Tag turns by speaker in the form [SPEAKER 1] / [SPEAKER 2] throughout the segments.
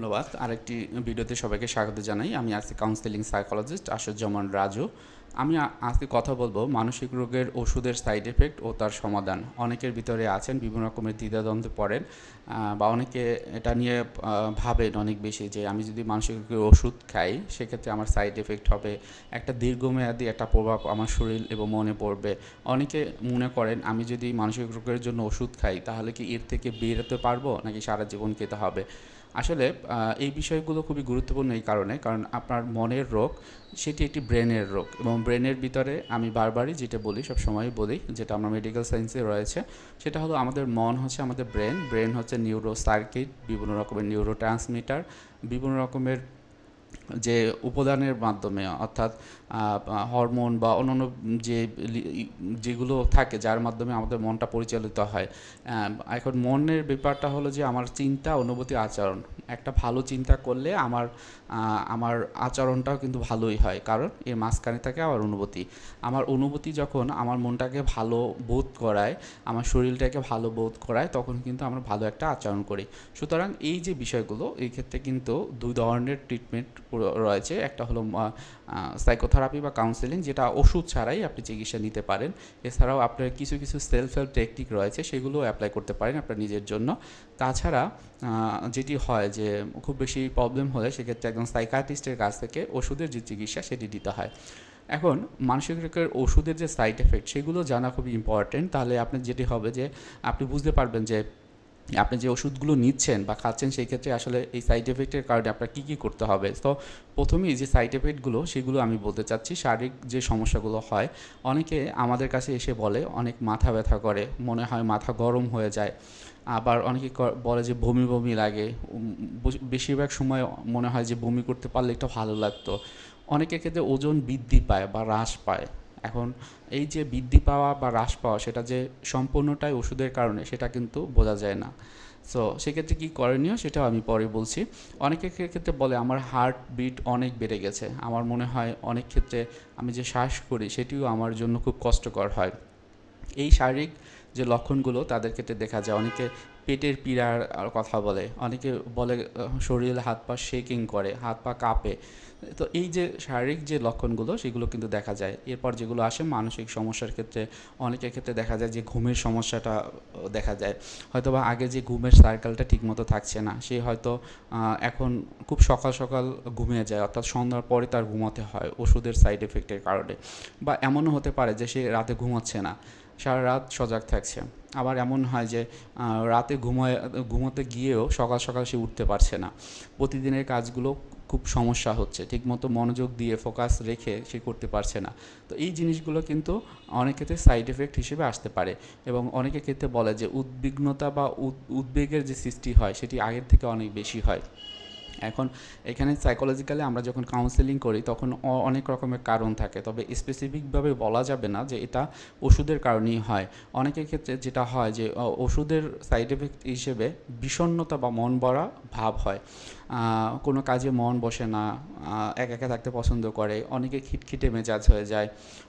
[SPEAKER 1] ধন্যবাদ। আরেকটি ভিডিওতে সবাইকে স্বাগত জানাই। আমি আজকে কাউন্সেলিং সাইকোলজিস্ট আশুজ্জামান রাজু। আমি আজকে কথা বলব মানসিক রোগের ওষুধের সাইড এফেক্ট ও তার সমাধান। অনেকের ভিতরে আছেন, বিভিন্ন রকমের দ্বিধাদ্বন্দ্বে পড়েন বা অনেকে এটা নিয়ে ভাবেন অনেক বেশি যে আমি যদি মানসিক রোগের ওষুধ খাই, সেক্ষেত্রে আমার সাইড এফেক্ট হবে। একটা দীর্ঘমেয়াদী একটা প্রভাব আমার শরীর এবং মনে পড়বে। অনেকে মনে করেন, আমি যদি মানসিক রোগের জন্য ওষুধ খাই, তাহলে কি এর থেকে বেরোতে পারব? নাকি সারা জীবন খেতে হবে? আসলে এই বিষয়গুলো খুবই গুরুত্বপূর্ণ এই কারণে, কারণ আপনার মনের রোগ, সেটি একটি ব্রেনের রোগ এবং ব্রেনের ভিতরে আমি বারবারই যেটা বলি, সব সময় বলি, যেটা আমরা মেডিকেল সায়েন্সে রয়েছে, সেটা হলো আমাদের মন হচ্ছে আমাদের ব্রেন ব্রেন হচ্ছে নিউরো সার্কিট বিভিন্ন রকমের নিউরো ট্রান্সমিটার বিভিন্ন রকমের যে উপাদানের মাধ্যমে, অর্থাৎ হরমোন বা অন্যান্য যে যেগুলো থাকে, যার মাধ্যমে আমাদের মনটা পরিচালিত হয় এখন মনের ব্যাপারটা হলো যে আমার চিন্তা, অনুভূতি, আচরণ। একটা ভালো চিন্তা করলে আমার আমার আচরণটাও কিন্তু ভালোই হয়, কারণ এর মাঝখানে থাকে আমার অনুভূতি। আমার অনুভূতি যখন আমার মনটাকে ভালো বোধ করায়, আমার শরীরটাকে ভালো বোধ করায়, তখন কিন্তু আমরা ভালো একটা আচরণ করি। সুতরাং এই যে বিষয়গুলো, এই ক্ষেত্রে কিন্তু দুই ধরনের ট্রিটমেন্ট রয়েছে। একটা হলো সাইকোথেরাপি বা কাউন্সেলিং যেটা ওষুধ ছাড়াই আপনি চিকিৎসা নিতে পারেন। এছাড়াও আপনার কিছু কিছু সেলফ হেল্প টেকনিক রয়েছে সেগুলো অ্যাপ্লাই করতে পারেন আপনার নিজের জন্য। তাছাড়া যেটি হয় যে, খুব বেশি প্রবলেম হলে সেক্ষেত্রে একজন সাইকাটিস্টের কাছ থেকে ওষুধের যে চিকিৎসা, সেটি দিতে হয়। এখন, মানসিক রোগের ওষুধের যে সাইড এফেক্ট সেগুলো জানা খুবই ইম্পর্টেন্ট তাহলে আপনার যেটি হবে যে, আপনি বুঝতে পারবেন যে আপনি যে ওষুধগুলো নিচ্ছেন বা খাচ্ছেন, সেই ক্ষেত্রে আসলে এই সাইড এফেক্টের কারণে আপনার কী কী করতে হবে? তো প্রথমেই যে সাইড এফেক্টগুলো সেগুলো আমি বলতে চাচ্ছি, শারীরিক যে সমস্যাগুলো হয়, অনেকে আমাদের কাছে এসে বলে, অনেক মাথা ব্যথা করে, মনে হয় মাথা গরম হয়ে যায়। আবার অনেকে বলে যে বমি বমি লাগে বেশিরভাগ সময় মনে হয় যে বমি করতে পারলে একটু ভালো লাগতো। অনেকের ক্ষেত্রে ওজন বৃদ্ধি পায় বা হ্রাস পায়। এখন এই যে বৃদ্ধি পাওয়া বা হ্রাস পাওয়া সেটা যে সম্পূর্ণটাই ওষুধের কারণে সেটা কিন্তু বোঝা যায় না। সো সেক্ষেত্রে কী করণীয় সেটাও আমি পরে বলছি। অনেকের ক্ষেত্রে বলে আমার হার্ট বিট অনেক বেড়ে গেছে। আমার মনে হয় অনেক ক্ষেত্রে আমি যে শ্বাস করি সেটিও আমার জন্য খুব কষ্টকর হয়। এই শারীরিক যে লক্ষণগুলো তাদের ক্ষেত্রে দেখা যায়। অনেকে পেটের পীড়ার কথা বলে, অনেকে বলে শরীর হাত পা শেকিং করে, হাত পা কাঁপে। তো এই যে শারীরিক যে লক্ষণগুলো, সেগুলো কিন্তু দেখা যায়। এরপর যেগুলো আসে মানসিক সমস্যার ক্ষেত্রে, অনেকের ক্ষেত্রে দেখা যায় যে ঘুমের সমস্যাটা দেখা যায়। হয়তোবা আগে যে ঘুমের সার্কেলটা ঠিকমতো থাকছে না, সে হয়তো এখন খুব সকাল সকাল ঘুমিয়ে যায়, অর্থাৎ সন্ধ্যার পরে তার ঘুমাতে হয় ওষুধের সাইড এফেক্টের কারণে। বা এমনও হতে পারে যে সে রাতে ঘুমাচ্ছে না। সারা রাত সজাগ থাকছে। আবার এমন হয় যে রাতে ঘুমায়, ঘুমোতে গিয়েও সকাল সকাল সে উঠতে পারছে না। প্রতিদিনের কাজগুলো খুব সমস্যা হচ্ছে। ঠিকমতো মনোযোগ দিয়ে ফোকাস রেখে সে করতে পারছে না। তো এই জিনিসগুলো কিন্তু অনেক ক্ষেত্রে সাইড এফেক্ট হিসেবে আসতে পারে। এবং অনেকের ক্ষেত্রে বলে যে, উদ্বিগ্নতা বা উদ- উদ্বেগের যে সৃষ্টি হয়, সেটি আগের থেকে অনেক বেশি হয়। এখন এখানে সাইকোলজিক্যালি আমরা যখন কাউন্সেলিং করি, তখন অনেক রকমের কারণ থাকে। তবে স্পেসিফিকভাবে বলা যাবে না যে এটা ওষুধের কারণেই হয়। অনেকের ক্ষেত্রে যেটা হয় যে ওষুধের সাইড এফেক্ট হিসেবে বিষণ্ণতা বা মন ভরা ভাব হয়। কোনো কাজে মন বসে না একা একা থাকতে পছন্দ করে, অনেকে খিটখিটে মেজাজ হয়ে যায়,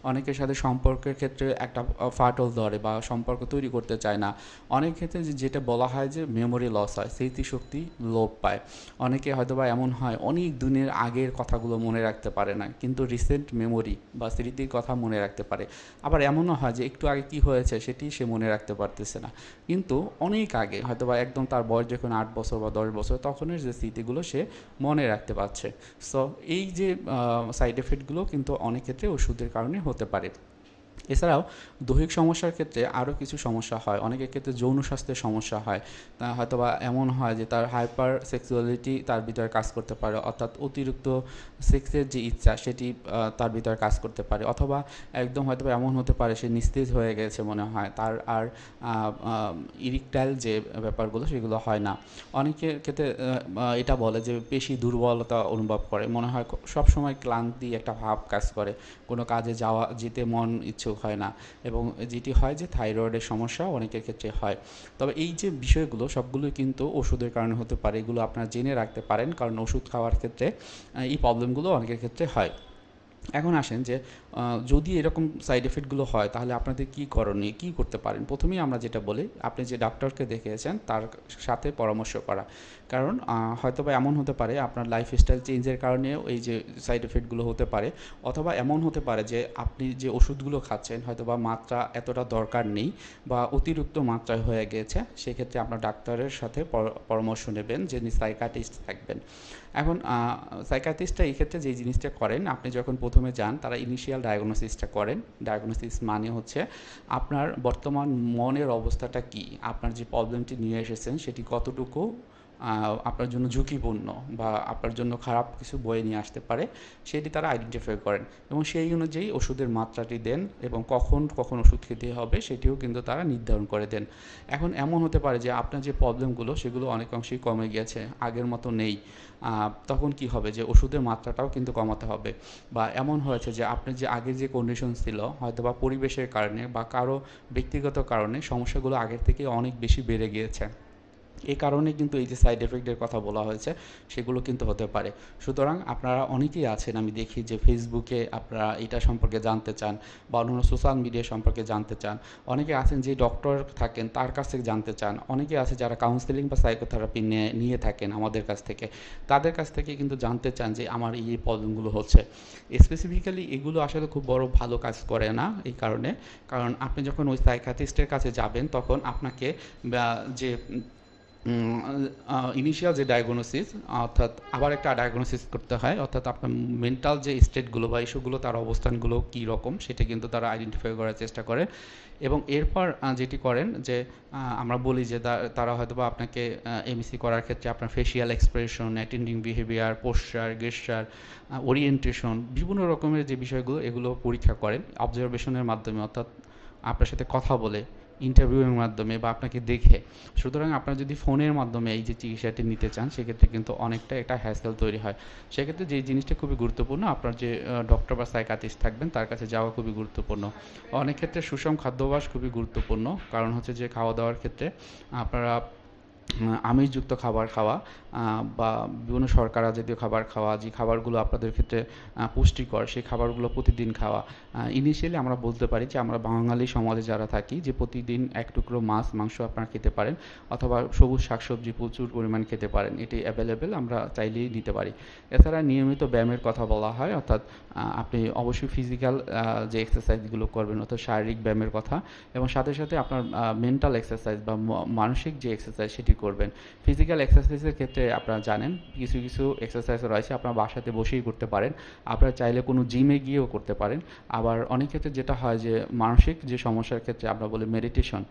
[SPEAKER 1] অনেকের সাথে সম্পর্কের ক্ষেত্রে একটা ফাটল ধরে বা সম্পর্ক তৈরি করতে চায় না। অনেক ক্ষেত্রে যেটা বলা হয় যে মেমোরি লস হয়, স্মৃতিশক্তি লোপ পায়। অনেকে হয়তোবা এমন হয়, অনেক দিনের আগের কথাগুলো মনে রাখতে পারে না, কিন্তু রিসেন্ট মেমোরি বা স্মৃতির কথা মনে রাখতে পারে। আবার এমনও হয় যে, একটু আগে কি হয়েছে সেটি সে মনে রাখতে পারতেছে না। কিন্তু অনেক আগে, হয়তোবা একদম তার বয়স যখন আট বছর বা দশ বছর, তখনের যে, স্মৃতিগুলো সে মনে রাখতে পারছে। সো এই যে সাইড এফেক্টগুলো কিন্তু অনেক ক্ষেত্রে ওষুধের কারণে হতে পারে। এছাড়াও দৈহিক সমস্যার ক্ষেত্রে আরও কিছু সমস্যা হয়। অনেকের ক্ষেত্রে যৌন স্বাস্থ্যের সমস্যা হয়। তা হয়তোবা এমন হয় যে তার হাইপার সেক্সুয়ালিটি তার ভিতরে কাজ করতে পারে, অর্থাৎ অতিরিক্ত সেক্সের যে ইচ্ছা সেটি তার ভিতরে কাজ করতে পারে। অথবা একদম হয়তো এমন হতে পারে সে নিস্তেজ হয়ে গেছে মনে হয়, তার আর ইরিকটাইল যে ব্যাপারগুলো সেগুলো হয় না। অনেকের ক্ষেত্রে এটা বলে যে পেশি দুর্বলতা অনুভব করে। মনে হয় সব সময় ক্লান্তি একটা ভাব কাজ করে। কোনো কাজে যাওয়া, যেতে মন ইচ্ছুক হয় না। এবং যেটি হয় যে থাইরয়েডের সমস্যা অনেকের ক্ষেত্রে হয়। তবে এই যে বিষয়গুলো, সবগুলো কিন্তু ওষুধের কারণে হতে পারে। এগুলো আপনারা জেনে রাখতে পারেন। কারণ ওষুধ খাওয়ার ক্ষেত্রে এই প্রবলেমগুলো অনেকের ক্ষেত্রে হয়। এখন আসেন যে যদি এরকম সাইড এফেক্টগুলো হয়, তাহলে আপনাদের কী করণীয়, কী করতে পারেন? প্রথমেই আমরা যেটা বলি, আপনি যে ডাক্তারকে দেখিয়েছেন, তার সাথে পরামর্শ করা। কারণ হয়তো বা এমন হতে পারে, আপনার লাইফস্টাইল চেঞ্জের কারণেও এই যে সাইড এফেক্টগুলো হতে পারে, অথবা এমন হতে পারে যে, আপনি যে ওষুধগুলো খাচ্ছেন হয়তো বা মাত্রা এতটা দরকার নেই, বা অতিরিক্ত মাত্রায় হয়ে গিয়েছে সেক্ষেত্রে আপনার ডাক্তারের সাথে পর- পরামর্শ নেবেন যিনি সাইকাটিস্ট থাকবেন। এখন সাইকাটিস্টটা এই ক্ষেত্রে যে জিনিসটা করেন, আপনি যখন প্রথমে যান, তারা ইনিশিয়াল ডায়াগনোসিসটা করেন। ডায়াগনোসিস মানে হচ্ছে আপনার বর্তমান মনের অবস্থাটা কি? আপনার যে প্রবলেমটি নিয়ে এসেছেন, সেটি কতটুকু আপনার জন্য ঝুঁকিপূর্ণ বা আপনার জন্য খারাপ কিছু বয়ে নিয়ে আসতে পারে, সেটি তারা আইডেন্টিফাই করেন এবং সেই অনুযায়ী ওষুধের মাত্রাটি দেন এবং কখন কখন ওষুধ খেতে হবে সেটিও কিন্তু তারা নির্ধারণ করে দেন। এখন এমন হতে পারে যে আপনার যে প্রবলেমগুলো সেগুলো অনেক অংশেই কমে গিয়েছে, আগের মতো নেই। তখন কি হবে যে ওষুধের মাত্রাটাও কিন্তু কমাতে হবে বা এমন হয়েছে যে আপনার যে আগের যে কন্ডিশন ছিল হয়তো বা পরিবেশের কারণে বা কারও ব্যক্তিগত কারণে সমস্যাগুলো আগের থেকে অনেক বেশি বেড়ে গিয়েছে। এই কারণে কিন্তু এই যে সাইড এফেক্টের কথা বলা হয়েছে, সেগুলো কিন্তু হতে পারে। সুতরাং আপনারা অনেকেই আছেন, আমি দেখি যে ফেসবুকে আপনারা এটা সম্পর্কে জানতে চান বা অন্যান্য সোশ্যাল মিডিয়া সম্পর্কে জানতে চান। অনেকে আছেন যে ডক্টর থাকেন, তার কাছ থেকে জানতে চান। অনেকে আছে যারা কাউন্সেলিং বা সাইকোথেরাপি নিয়ে নিয়ে থাকেন আমাদের কাছ থেকে। তাদের কাছ থেকে কিন্তু জানতে চান যে আমার এই প্রবলেমগুলো হচ্ছে। স্পেসিফিক্যালি এগুলো আসলে খুব বড় ভালো কাজ করে না এই কারণে। কারণ আপনি যখন ওই সাইকাটিস্টের কাছে যাবেন, তখন আপনাকে যে ইনিশিয়াল যে ডায়াগনোসিস অর্থাৎ আবার একটা ডায়াগনোসিস করতে হয়, অর্থাৎ আপনার মেন্টাল যে স্টেটগুলো বা ইস্যুগুলো, তার অবস্থানগুলো কী রকম, সেটা কিন্তু তারা আইডেন্টিফাই করার চেষ্টা করে। এবং এরপর যেটি করেন যে আমরা বলি যে তারা হয়তো বা আপনাকে এমএসি করার ক্ষেত্রে আপনার facial expression attending behaviour posture gesture orientation বিভিন্ন রকমের যে বিষয়গুলো, এগুলো পরীক্ষা করেন অবজারভেশনের মাধ্যমে, অর্থাৎ আপনার সাথে কথা বলে। ইন্টারভিউয়ের মাধ্যমে বা আপনাকে দেখে। সুতরাং আপনার যদি ফোনের মাধ্যমে এই যে চিকিৎসাটি নিতে চান, সেক্ষেত্রে কিন্তু অনেকটা একটা হ্যাসেল তৈরি হয়। সেক্ষেত্রে যে জিনিসটা খুবই গুরুত্বপূর্ণ, আপনার যে ডক্টর বা সাইকাটিস্ট থাকবেন, তার কাছে যাওয়া খুবই গুরুত্বপূর্ণ। অনেক ক্ষেত্রে সুষম খাদ্যাভ্যাস খুবই গুরুত্বপূর্ণ। কারণ হচ্ছে যে খাওয়া দাওয়ার ক্ষেত্রে আপনারা আমিষযুক্ত খাবার খাওয়া বা বিভিন্ন শর্করা জাতীয় খাবার খাওয়া, যে খাবারগুলো আপনাদের ক্ষেত্রে পুষ্টিকর, সেই খাবারগুলো প্রতিদিন খাওয়া। ইনিশিয়ালি আমরা বলতে পারি যে আমরা বাঙালি সমাজে যারা থাকি যে প্রতিদিন এক টুকরো মাছ, মাংস আপনারা খেতে পারেন অথবা সবুজ শাকসবজি প্রচুর পরিমাণ খেতে পারেন। এটি অ্যাভেলেবেল আমরা চাইলেই নিতে পারি। এছাড়া নিয়মিত ব্যায়ামের কথা বলা হয়, অর্থাৎ আপনি অবশ্যই ফিজিক্যাল যে এক্সারসাইজগুলো করবেন, অর্থাৎ শারীরিক ব্যায়ামের কথা এবং সাথে সাথে আপনার মেন্টাল এক্সারসাইজ বা মানসিক যে এক্সারসাইজ সেটি করবেন। ফিজিক্যাল এক্সারসাইজের ক্ষেত্রে আপনারা জানেন, কিছু কিছু এক্সারসাইজ রয়েছে, আপনারা বাসাতে বসেই করতে পারেন। আপনারা চাইলে কোনো জিমে গিয়েও করতে পারেন। আবার অনেক ক্ষেত্রে যেটা হয় যে, মানসিক যে সমস্যার ক্ষেত্রে আমরা বলি মেডিটেশন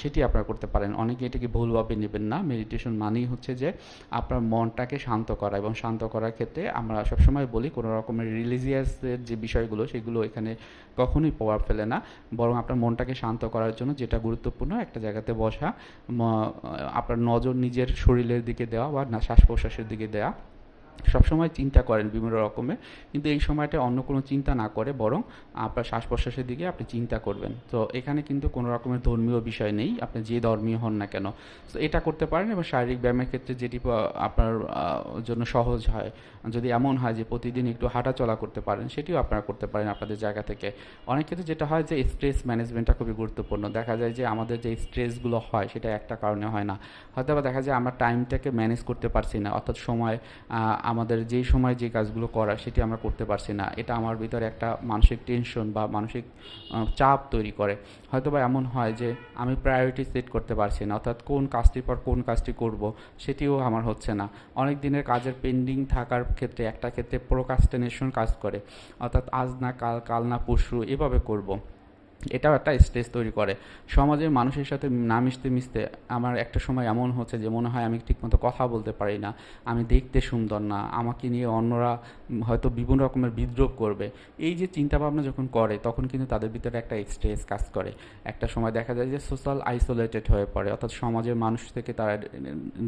[SPEAKER 1] সেটি আপনারা করতে পারেন। অনেকে এটাকে ভুলভাবে নেবেন না। মেডিটেশন মানেই হচ্ছে যে, আপনার মনটাকে শান্ত করা এবং শান্ত করার ক্ষেত্রে আমরা সবসময় বলি কোনো রকমের রিলিজিয়াসের যে বিষয়গুলো, সেগুলো এখানে কখনোই প্রভাব ফেলে না। বরং আপনার মনটাকে শান্ত করার জন্য যেটা গুরুত্বপূর্ণ, একটা জায়গাতে বসা আপনার নজর নিজের শরীরের দিকে দেওয়া বা শ্বাস প্রশ্বাসের দিকে দেওয়া সবসময় চিন্তা করেন বিভিন্ন রকমের, কিন্তু এই সময়টা অন্য কোনো চিন্তা না করে বরং আপনার শ্বাস প্রশ্বাসের দিকে আপনি চিন্তা করবেন। তো এখানে কিন্তু কোনো রকমের ধর্মীয় বিষয় নেই, আপনি যে ধর্মীয় হন না কেন। তো এটা করতে পারেন এবং শারীরিক ব্যায়ামের ক্ষেত্রে যেটি আপনার জন্য সহজ হয়। যদি এমন হয় যে প্রতিদিন একটু হাঁটা চলা করতে পারেন, সেটিও আপনারা করতে পারেন আপনাদের জায়গা থেকে। অনেক ক্ষেত্রে যেটা হয় যে স্ট্রেস ম্যানেজমেন্টটা খুবই গুরুত্বপূর্ণ। দেখা যায় যে আমাদের যে স্ট্রেসগুলো হয়, সেটা একটা কারণে হয় না। হয়তো দেখা যায় আমরা টাইমটাকে ম্যানেজ করতে পারছি না, অর্থাৎ সময় আমাদের যেই সময় যে কাজগুলো করা সেটি আমরা করতে পারছি না। এটা আমার ভিতরে একটা মানসিক টেনশন বা মানসিক চাপ তৈরি করে। হয়তো বা এমন হয় যে আমি প্রায়োরিটি সেট করতে পারছি না, অর্থাৎ কোন কাজটির পর কোন কাজটি করব সেটিও আমার হচ্ছে না। অনেক দিনের কাজের পেন্ডিং থাকার ক্ষেত্রে একটা ক্ষেত্রে প্রোকাস্টিনেশন কাজ করে। অর্থাৎ আজ না কাল কাল না পরশু এভাবে করব। এটাও একটা স্ট্রেস তৈরি করে। সমাজের মানুষের সাথে না মিশতে মিশতে আমার একটা সময় এমন হচ্ছে যে মনে হয় আমি ঠিকমতো কথা বলতে পারি না, আমি দেখতে সুন্দর না, আমাকে নিয়ে অন্যরা হয়তো বিভিন্ন রকমের বিদ্রোপ করবে। এই যে চিন্তাভাবনা যখন করে, তখন কিন্তু তাদের ভিতরে একটা স্ট্রেস কাজ করে। একটা সময় দেখা যায় যে সোশ্যাল আইসোলেটেড হয়ে পড়ে, অর্থাৎ সমাজের মানুষ থেকে তারা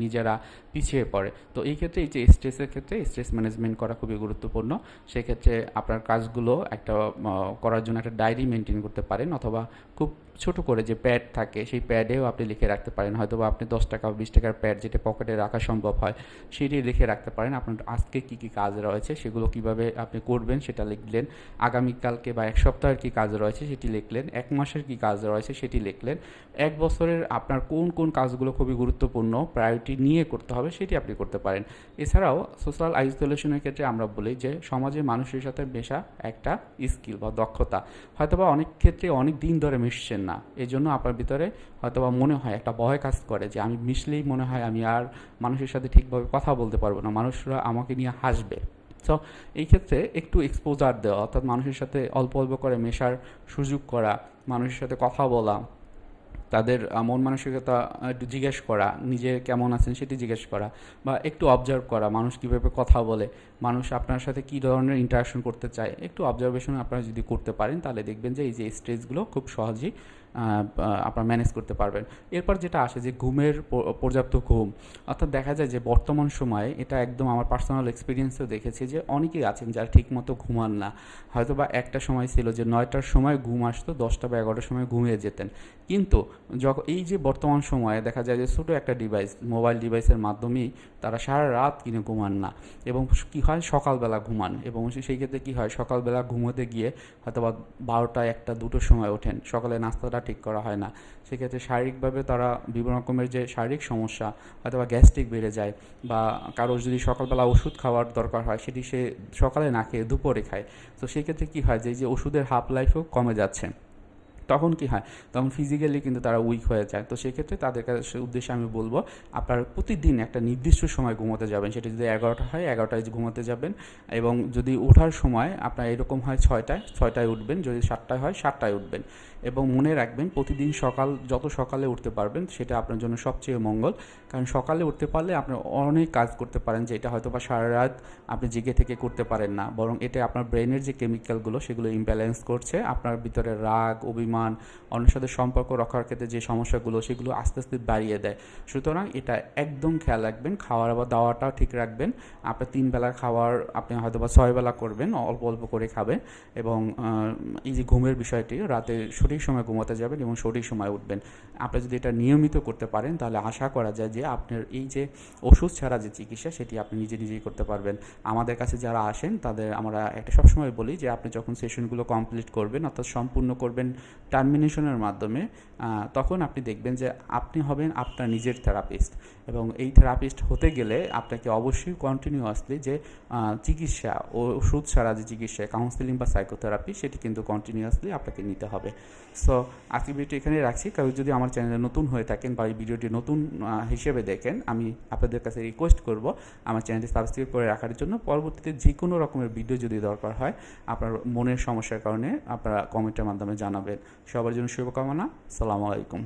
[SPEAKER 1] নিজেরা পিছিয়ে পড়ে। তো এই ক্ষেত্রে এই যে স্ট্রেসের ক্ষেত্রে স্ট্রেস ম্যানেজমেন্ট করা খুবই গুরুত্বপূর্ণ। সেক্ষেত্রে আপনার কাজগুলো একটা করার জন্য একটা ডায়েরি মেনটেন করতে পারেন অথবা খুব ছোট করে যে প্যাড থাকে, সেই প্যাডেও আপনি লিখে রাখতে পারেন। হয়তো বা আপনি দশ টাকা বিশ টাকার প্যাড যেটা পকেটে রাখা সম্ভব হয়, সেটি লিখে রাখতে পারেন। আপনার আজকে কী কী কাজ রয়েছে, সেগুলো কীভাবে আপনি করবেন সেটা লিখলেন। আগামীকালকে বা এক সপ্তাহের কী কাজ রয়েছে সেটি লিখলেন। এক মাসের কী কাজ রয়েছে সেটি লিখলেন। এক বছরের আপনার কোন কোন কাজগুলো খুবই গুরুত্বপূর্ণ প্রায়োরিটি নিয়ে করতে হবে সেটি আপনি করতে পারেন। এছাড়াও সোশ্যাল আইসোলেশনের ক্ষেত্রে আমরা বলি যে, সমাজে মানুষের সাথে মেশা একটা স্কিল বা দক্ষতা। হয়তোবা অনেক ক্ষেত্রে অনেক দিন ধরে মিশছেন না। এই জন্য আপনার ভিতরে হয়তোবা মনে হয়, একটা ভয় কাজ করে যে আমি মিশলেই মনে হয় আমি আর মানুষের সাথে ঠিকভাবে কথা বলতে পারব না, মানুষরা আমাকে নিয়ে হাসবে। তো এই ক্ষেত্রে একটু এক্সপোজার দেওয়া, অর্থাৎ মানুষের সাথে অল্প অল্প করে মেশার সুযোগ করা, মানুষের সাথে কথা বলা তাদের মন মানসিকতা একটু জিজ্ঞেস করা, নিজে কেমন আছেন সেটি জিজ্ঞেস করা, বা একটু অবজার্ভ করা, মানুষ কীভাবে কথা বলে, মানুষ আপনার সাথে কী ধরনের ইন্টারাকশন করতে চায়, একটু অবজারভেশন আপনারা যদি করতে পারেন, তাহলে দেখবেন যে এই যে স্ট্রেসগুলো খুব সহজেই আপনার ম্যানেজ করতে পারবেন। এরপর যেটা আসে যে ঘুমের পর্যাপ্ত ঘুম, অর্থাৎ দেখা যায় যে বর্তমান সময়ে এটা একদম আমার পার্সোনাল এক্সপিরিয়েন্সেও দেখেছি যে অনেকেই আছেন যারা ঠিকমতো ঘুমান না হয়তো বা একটা সময় ছিল যে নয়টার সময় ঘুম আসতো, দশটা বা এগারোটার সময় ঘুমিয়ে যেতেন। কিন্তু যখন এই যে বর্তমান সময়ে দেখা যায় যে ছোটো একটা ডিভাইস মোবাইল ডিভাইসের মাধ্যমেই তারা সারা রাত কিনে ঘুমান না। এবং কী হয়? সকালবেলা ঘুমান। এবং সেই ক্ষেত্রে কী হয়? সকালবেলা ঘুমোতে গিয়ে হয়তো বা বারোটা, একটা, দুটোর সময় ওঠেন। সকালে নাস্তাটা ঠিক করা হয় না। সেক্ষেত্রে শারীরিকভাবে তারা বিভিন্ন রকমের যে শারীরিক সমস্যা হয়তো বা গ্যাস্ট্রিক বেড়ে যায় বা কারোর যদি সকালবেলা ওষুধ খাওয়ার দরকার হয়, সেটি সে সকালে না খেয়ে দুপুরে খায়। তো সেক্ষেত্রে কী হয়? যে যে ওষুধের হাফ লাইফও কমে যাচ্ছে। তখন কি হয়? তখন ফিজিক্যালি কিন্তু তারা উইক হয়ে যায়। তো সেক্ষেত্রে তাদের কাছে উদ্দেশ্যে আমি বলব, আপনার প্রতিদিন একটা নির্দিষ্ট সময় ঘুমোতে যাবেন। সেটা যদি এগারোটা হয়, এগারোটায় ঘুমোতে যাবেন এবং যদি ওঠার সময় আপনার এরকম হয় ছয়টায় ছয়টায় উঠবেন। যদি সাতটায় হয়, সাতটায় উঠবেন। এবং মনে রাখবেন, প্রতিদিন সকাল, যত সকালে উঠতে পারবেন, সেটা আপনার জন্য সবচেয়ে মঙ্গল। কারণ সকালে উঠতে পারলে আপনি অনেক কাজ করতে পারেন যেটা হয়তো বা সারা রাত আপনি জেগে থেকে করতে পারেন না। বরং এটা আপনার ব্রেনের যে কেমিক্যালগুলো সেগুলো ইমব্যালেন্স করছে। আপনার ভিতরে রাগ, অভিমান, অন্যের সাথে সম্পর্ক রক্ষার ক্ষেত্রে যে সমস্যাগুলো, সেগুলো আস্তে আস্তে বাড়িয়ে দেয়। সুতরাং এটা একদম খেয়াল রাখবেন, খাওয়ার বা দাওয়াটাও ঠিক রাখবেন। আপনার তিন বেলার খাওয়ার, আপনি হয়তো বা ছয় বেলা করবেন, অল্প অল্প করে খাবেন। এবং এই যে ঘুমের বিষয়টি, রাতে সঠিক সময় ঘুমাতে যাবেন এবং সঠিক সময় উঠবেন। আপনি যদি এটা নিয়মিত করতে পারেন, তাহলে আশা করা যায় যে আপনার এই যে ওষুধ ছাড়া যে চিকিৎসা, সেটি আপনি নিজে নিজেই করতে পারবেন। আমাদের কাছে যারা আসেন, তাদের আমরা একটা সবসময় বলি যে, আপনি যখন সেশনগুলো কমপ্লিট করবেন, অর্থাৎ সম্পূর্ণ করবেন টার্মিনেশনের মাধ্যমে তখন আপনি দেখবেন যে, আপনি হবেন আপনার নিজের থেরাপিস্ট। এবং এই থেরাপিস্ট হতে গেলে আপনাকে অবশ্যই কন্টিনিউয়াসলি যে চিকিৎসা ও ওষুধ ছাড়া যে চিকিৎসা কাউন্সিলিং বা সাইকোথেরাপি সেটি কিন্তু কন্টিনিউয়াসলি আপনাকে নিতে হবে। সো আজকে ভিডিওটি এখানে রাখছি। কারণ যদি আমার চ্যানেলে নতুন হয়ে থাকেন বা এই ভিডিওটি নতুন হিসেবে দেখেন, আমি আপনাদের কাছে রিকোয়েস্ট করব আমার চ্যানেলটি সাবস্ক্রাইব করে রাখার জন্য। পরবর্তীতে যে কোনো রকমের ভিডিও যদি দরকার হয়, আপনার মনের সমস্যার কারণে আপনারা কমেন্টের মাধ্যমে জানাবেন। সবার জন্য শুভকামনা। সালামু আলাইকুম।